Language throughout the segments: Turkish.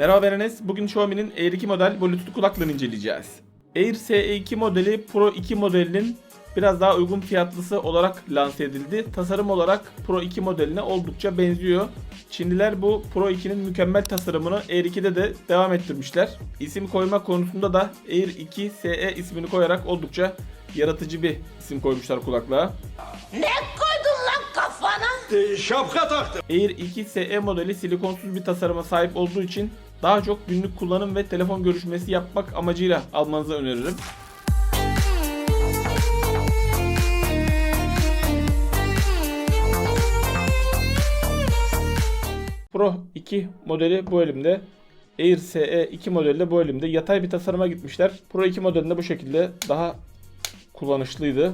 Merhaba ben Enes. Bugün Xiaomi'nin Air 2 model Bluetooth kulaklığını inceleyeceğiz. Air SE2 modeli Pro 2 modelinin biraz daha uygun fiyatlısı olarak lanse edildi. Tasarım olarak Pro 2 modeline oldukça benziyor. Çinliler bu Pro 2'nin mükemmel tasarımını Air 2'de de devam ettirmişler. İsim koyma konusunda da Air 2 SE ismini koyarak oldukça yaratıcı bir isim koymuşlar kulaklığa. koydun lan kafana? Ee, şapka taktım. Air 2 SE modeli silikonsuz bir tasarıma sahip olduğu için daha çok günlük kullanım ve telefon görüşmesi yapmak amacıyla almanızı öneririm. Pro 2 modeli bu elimde. Air SE 2 modeli de bu elimde. Yatay bir tasarıma gitmişler. Pro 2 modelinde bu şekilde daha kullanışlıydı.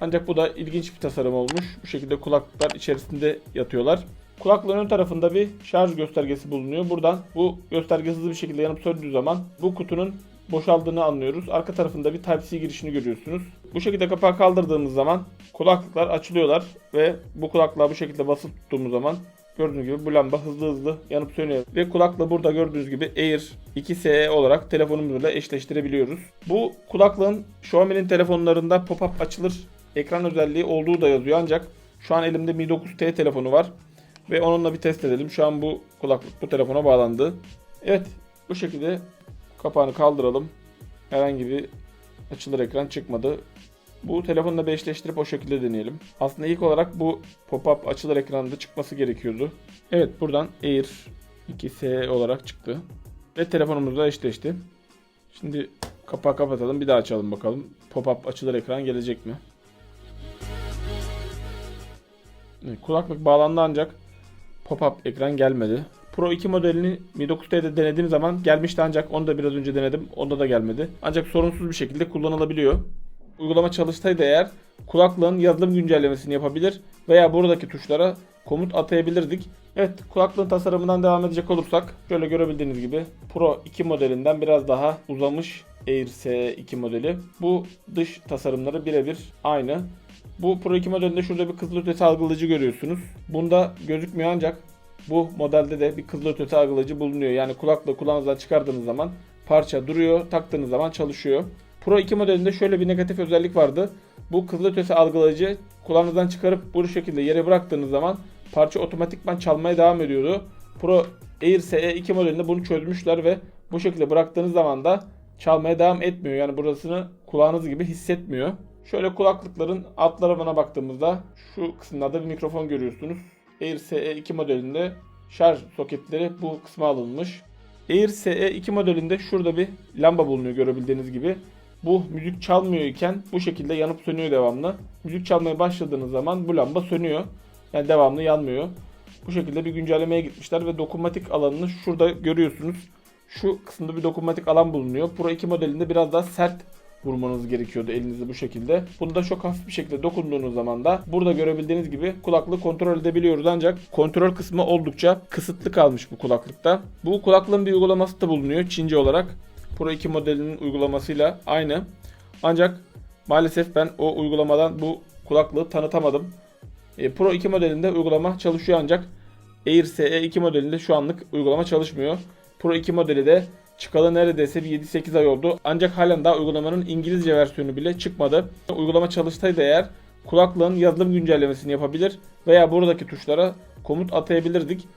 Ancak bu da ilginç bir tasarım olmuş. Bu şekilde kulaklıklar içerisinde yatıyorlar. Kulaklığın ön tarafında bir şarj göstergesi bulunuyor. Buradan bu gösterge hızlı bir şekilde yanıp söndüğü zaman bu kutunun boşaldığını anlıyoruz. Arka tarafında bir Type-C girişini görüyorsunuz. Bu şekilde kapağı kaldırdığımız zaman kulaklıklar açılıyorlar ve bu kulaklığa bu şekilde basıp tuttuğumuz zaman gördüğünüz gibi bu lamba hızlı hızlı yanıp sönüyor. Ve kulaklığı burada gördüğünüz gibi Air 2 SE olarak telefonumuzla eşleştirebiliyoruz. Bu kulaklığın Xiaomi'nin telefonlarında pop-up açılır ekran özelliği olduğu da yazıyor ancak şu an elimde Mi 9T telefonu var ve onunla bir test edelim. Şu an bu kulaklık bu telefona bağlandı. Evet bu şekilde kapağını kaldıralım. Herhangi bir açılır ekran çıkmadı. Bu telefonla bir eşleştirip o şekilde deneyelim. Aslında ilk olarak bu pop-up açılır ekranında çıkması gerekiyordu. Evet buradan Air 2S olarak çıktı. Ve telefonumuzla eşleşti. Şimdi kapağı kapatalım bir daha açalım bakalım. Pop-up açılır ekran gelecek mi? Kulaklık bağlandı ancak pop-up ekran gelmedi. Pro 2 modelini Mi 9T'de denediğim zaman gelmişti ancak onu da biraz önce denedim. Onda da gelmedi. Ancak sorunsuz bir şekilde kullanılabiliyor. Uygulama çalışsaydı eğer kulaklığın yazılım güncellemesini yapabilir veya buradaki tuşlara komut atayabilirdik. Evet kulaklığın tasarımından devam edecek olursak şöyle görebildiğiniz gibi Pro 2 modelinden biraz daha uzamış Air S2 modeli. Bu dış tasarımları birebir aynı. Bu Pro 2 modelinde şurada bir kızılötesi algılayıcı görüyorsunuz. Bunda gözükmüyor ancak bu modelde de bir kızılötesi algılayıcı bulunuyor. Yani kulaklığı kulağınızdan çıkardığınız zaman parça duruyor, taktığınız zaman çalışıyor. Pro 2 modelinde şöyle bir negatif özellik vardı. Bu kızılötesi algılayıcı kulağınızdan çıkarıp bu şekilde yere bıraktığınız zaman parça otomatikman çalmaya devam ediyordu. Pro Air SE2 modelinde bunu çözmüşler ve bu şekilde bıraktığınız zaman da çalmaya devam etmiyor. Yani burasını kulağınız gibi hissetmiyor. Şöyle kulaklıkların alt tarafına baktığımızda şu kısımlarda bir mikrofon görüyorsunuz. Air SE2 modelinde şarj soketleri bu kısma alınmış. Air SE2 modelinde şurada bir lamba bulunuyor görebildiğiniz gibi. Bu müzik çalmıyor iken bu şekilde yanıp sönüyor devamlı. Müzik çalmaya başladığınız zaman bu lamba sönüyor. Yani devamlı yanmıyor. Bu şekilde bir güncellemeye gitmişler ve dokunmatik alanını şurada görüyorsunuz. Şu kısımda bir dokunmatik alan bulunuyor. Pro 2 modelinde biraz daha sert vurmanız gerekiyordu elinizi bu şekilde. Bunda çok hafif bir şekilde dokunduğunuz zaman da burada görebildiğiniz gibi kulaklığı kontrol edebiliyoruz ancak kontrol kısmı oldukça kısıtlı kalmış bu kulaklıkta. Bu kulaklığın bir uygulaması da bulunuyor Çince olarak. Pro 2 modelinin uygulamasıyla aynı. Ancak maalesef ben o uygulamadan bu kulaklığı tanıtamadım. E, Pro 2 modelinde uygulama çalışıyor ancak Air SE2 modelinde şu anlık uygulama çalışmıyor. Pro 2 modeli de çıkalı neredeyse bir 7-8 ay oldu. Ancak halen daha uygulamanın İngilizce versiyonu bile çıkmadı. Uygulama çalışsaydı eğer kulaklığın yazılım güncellemesini yapabilir veya buradaki tuşlara komut atayabilirdik.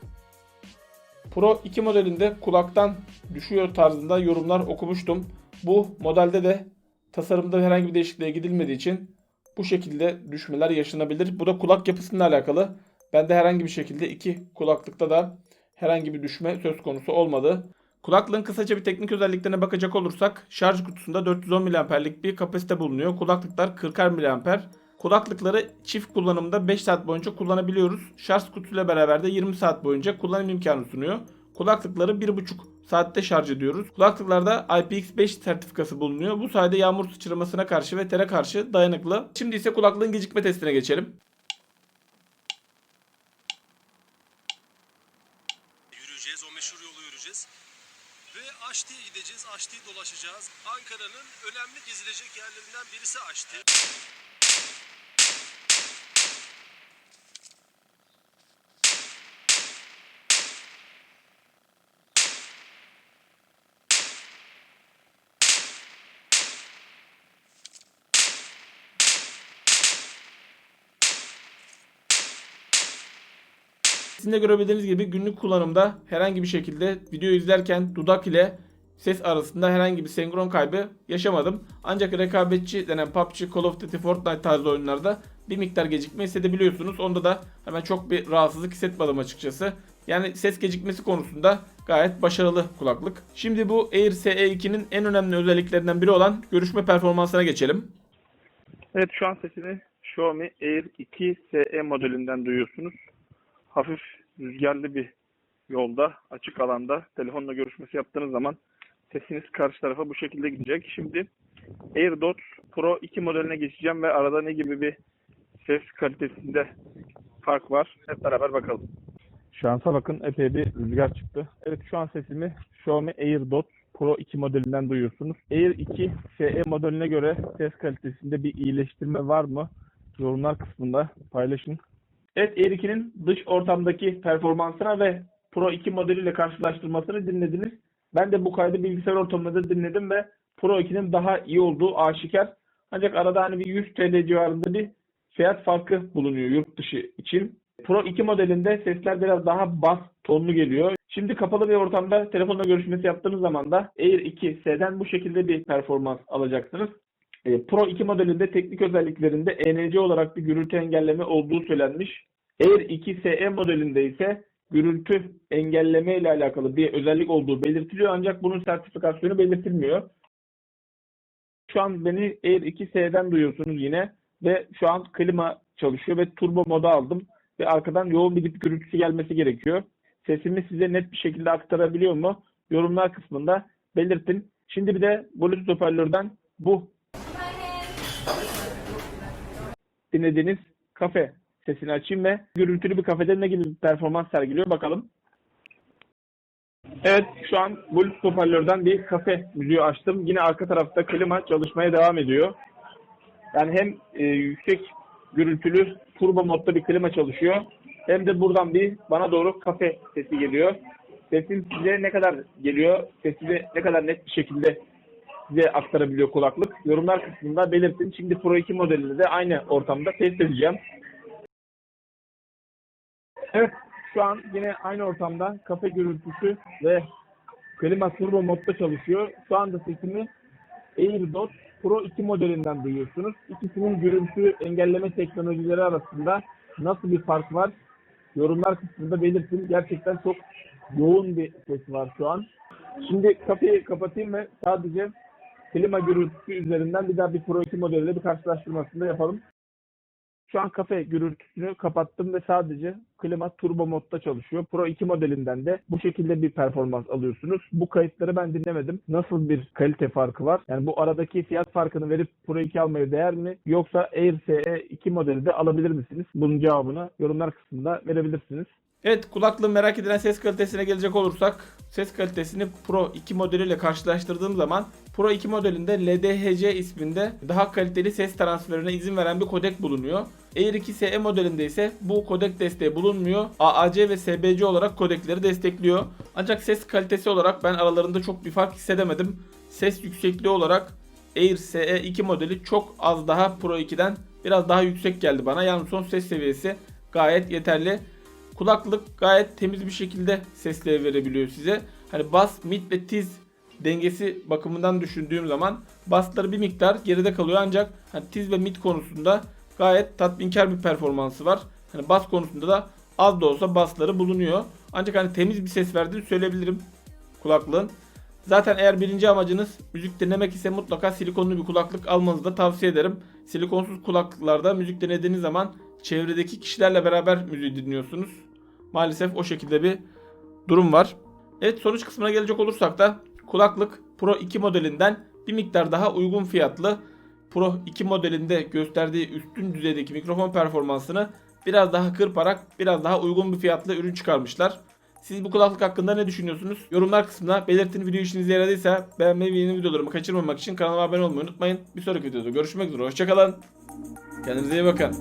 Pro 2 modelinde kulaktan düşüyor tarzında yorumlar okumuştum. Bu modelde de tasarımda herhangi bir değişikliğe gidilmediği için bu şekilde düşmeler yaşanabilir. Bu da kulak yapısıyla alakalı. Bende herhangi bir şekilde iki kulaklıkta da herhangi bir düşme söz konusu olmadı. Kulaklığın kısaca bir teknik özelliklerine bakacak olursak şarj kutusunda 410 mAh'lik bir kapasite bulunuyor. Kulaklıklar 40'ar mAh. Kulaklıkları çift kullanımda 5 saat boyunca kullanabiliyoruz. Şarj kutusuyla beraber de 20 saat boyunca kullanım imkanı sunuyor. Kulaklıkları 1,5 saatte şarj ediyoruz. Kulaklıklarda IPX5 sertifikası bulunuyor. Bu sayede yağmur sıçramasına karşı ve tere karşı dayanıklı. Şimdi ise kulaklığın gecikme testine geçelim. yürüyeceğiz. O meşhur yolu yürüyeceğiz. Ve Aşti'ye gideceğiz. Aşti'yi dolaşacağız. Ankara'nın önemli gezilecek yerlerinden birisi Aşti. Sizin de görebildiğiniz gibi günlük kullanımda herhangi bir şekilde video izlerken dudak ile ses arasında herhangi bir senkron kaybı yaşamadım. Ancak rekabetçi denen PUBG, Call of Duty, Fortnite tarzı oyunlarda bir miktar gecikme hissedebiliyorsunuz. Onda da hemen çok bir rahatsızlık hissetmedim açıkçası. Yani ses gecikmesi konusunda gayet başarılı kulaklık. Şimdi bu Air SE2'nin en önemli özelliklerinden biri olan görüşme performansına geçelim. Evet şu an sesini Xiaomi Air 2 SE modelinden duyuyorsunuz. Hafif rüzgarlı bir yolda, açık alanda telefonla görüşmesi yaptığınız zaman sesiniz karşı tarafa bu şekilde gidecek. Şimdi AirDots Pro 2 modeline geçeceğim ve arada ne gibi bir ses kalitesinde fark var. Hep beraber bakalım. Şansa bakın epey bir rüzgar çıktı. Evet şu an sesimi Xiaomi AirDots Pro 2 modelinden duyuyorsunuz. Air 2 SE modeline göre ses kalitesinde bir iyileştirme var mı? Yorumlar kısmında paylaşın. Evet Air 2'nin dış ortamdaki performansına ve Pro 2 modeliyle karşılaştırmasını dinlediniz. Ben de bu kaydı bilgisayar ortamında da dinledim ve Pro 2'nin daha iyi olduğu aşikar. Ancak arada hani bir 100 TL civarında bir fiyat farkı bulunuyor yurt dışı için. Pro 2 modelinde sesler biraz daha bas tonlu geliyor. Şimdi kapalı bir ortamda telefonla görüşmesi yaptığınız zaman da Air 2S'den bu şekilde bir performans alacaksınız. E, Pro 2 modelinde teknik özelliklerinde ENC olarak bir gürültü engelleme olduğu söylenmiş. Air 2 SE modelinde ise gürültü engelleme ile alakalı bir özellik olduğu belirtiliyor ancak bunun sertifikasyonu belirtilmiyor. Şu an beni Air 2 SE'den duyuyorsunuz yine ve şu an klima çalışıyor ve turbo moda aldım ve arkadan yoğun bir dip gürültüsü gelmesi gerekiyor. Sesimi size net bir şekilde aktarabiliyor mu? Yorumlar kısmında belirtin. Şimdi bir de Bluetooth hoparlörden bu dinlediğiniz kafe sesini açayım ve gürültülü bir kafede ne gibi bir performans sergiliyor bakalım. Evet şu an Bluetooth hoparlörden bir kafe müziği açtım. Yine arka tarafta klima çalışmaya devam ediyor. Yani hem e, yüksek gürültülü turbo modda bir klima çalışıyor. Hem de buradan bir bana doğru kafe sesi geliyor. Sesim size ne kadar geliyor? Sesini ne kadar net bir şekilde size aktarabiliyor kulaklık. Yorumlar kısmında belirtin. Şimdi Pro 2 modelini de aynı ortamda test edeceğim. Evet şu an yine aynı ortamda kafe gürültüsü ve klima turbo modda çalışıyor. Şu anda sesimi AirDots Pro 2 modelinden duyuyorsunuz. İkisinin gürültü engelleme teknolojileri arasında nasıl bir fark var? Yorumlar kısmında belirtin. Gerçekten çok yoğun bir ses var şu an. Şimdi kapıyı kapatayım ve sadece klima gürültüsü üzerinden bir daha bir Pro 2 modeliyle bir karşılaştırmasını da yapalım. Şu an kafe gürültüsünü kapattım ve sadece klima turbo modda çalışıyor. Pro 2 modelinden de bu şekilde bir performans alıyorsunuz. Bu kayıtları ben dinlemedim. Nasıl bir kalite farkı var? Yani bu aradaki fiyat farkını verip Pro 2 almaya değer mi? Yoksa Air SE 2 modeli de alabilir misiniz? Bunun cevabını yorumlar kısmında verebilirsiniz. Evet kulaklığın merak edilen ses kalitesine gelecek olursak ses kalitesini Pro 2 modeliyle karşılaştırdığım zaman Pro 2 modelinde LDHC isminde daha kaliteli ses transferine izin veren bir kodek bulunuyor. Air 2 SE modelinde ise bu kodek desteği bulunmuyor. AAC ve SBC olarak kodekleri destekliyor. Ancak ses kalitesi olarak ben aralarında çok bir fark hissedemedim. Ses yüksekliği olarak Air SE 2 modeli çok az daha Pro 2'den biraz daha yüksek geldi bana. Yani son ses seviyesi gayet yeterli. Kulaklık gayet temiz bir şekilde sesleri verebiliyor size. Hani bas, mid ve tiz dengesi bakımından düşündüğüm zaman basları bir miktar geride kalıyor ancak hani tiz ve mid konusunda gayet tatminkar bir performansı var. Hani bas konusunda da az da olsa basları bulunuyor. Ancak hani temiz bir ses verdiğini söyleyebilirim kulaklığın. Zaten eğer birinci amacınız müzik dinlemek ise mutlaka silikonlu bir kulaklık almanızı da tavsiye ederim. Silikonsuz kulaklıklarda müzik dinlediğiniz zaman çevredeki kişilerle beraber müziği dinliyorsunuz. Maalesef o şekilde bir durum var. Evet sonuç kısmına gelecek olursak da kulaklık Pro 2 modelinden bir miktar daha uygun fiyatlı Pro 2 modelinde gösterdiği üstün düzeydeki mikrofon performansını biraz daha kırparak biraz daha uygun bir fiyatlı ürün çıkarmışlar. Siz bu kulaklık hakkında ne düşünüyorsunuz? Yorumlar kısmına belirtin. Video işinize yaradıysa beğenmeyi ve yeni videolarımı kaçırmamak için kanalıma abone olmayı unutmayın. Bir sonraki videoda görüşmek üzere. Hoşçakalın. Kendinize iyi bakın.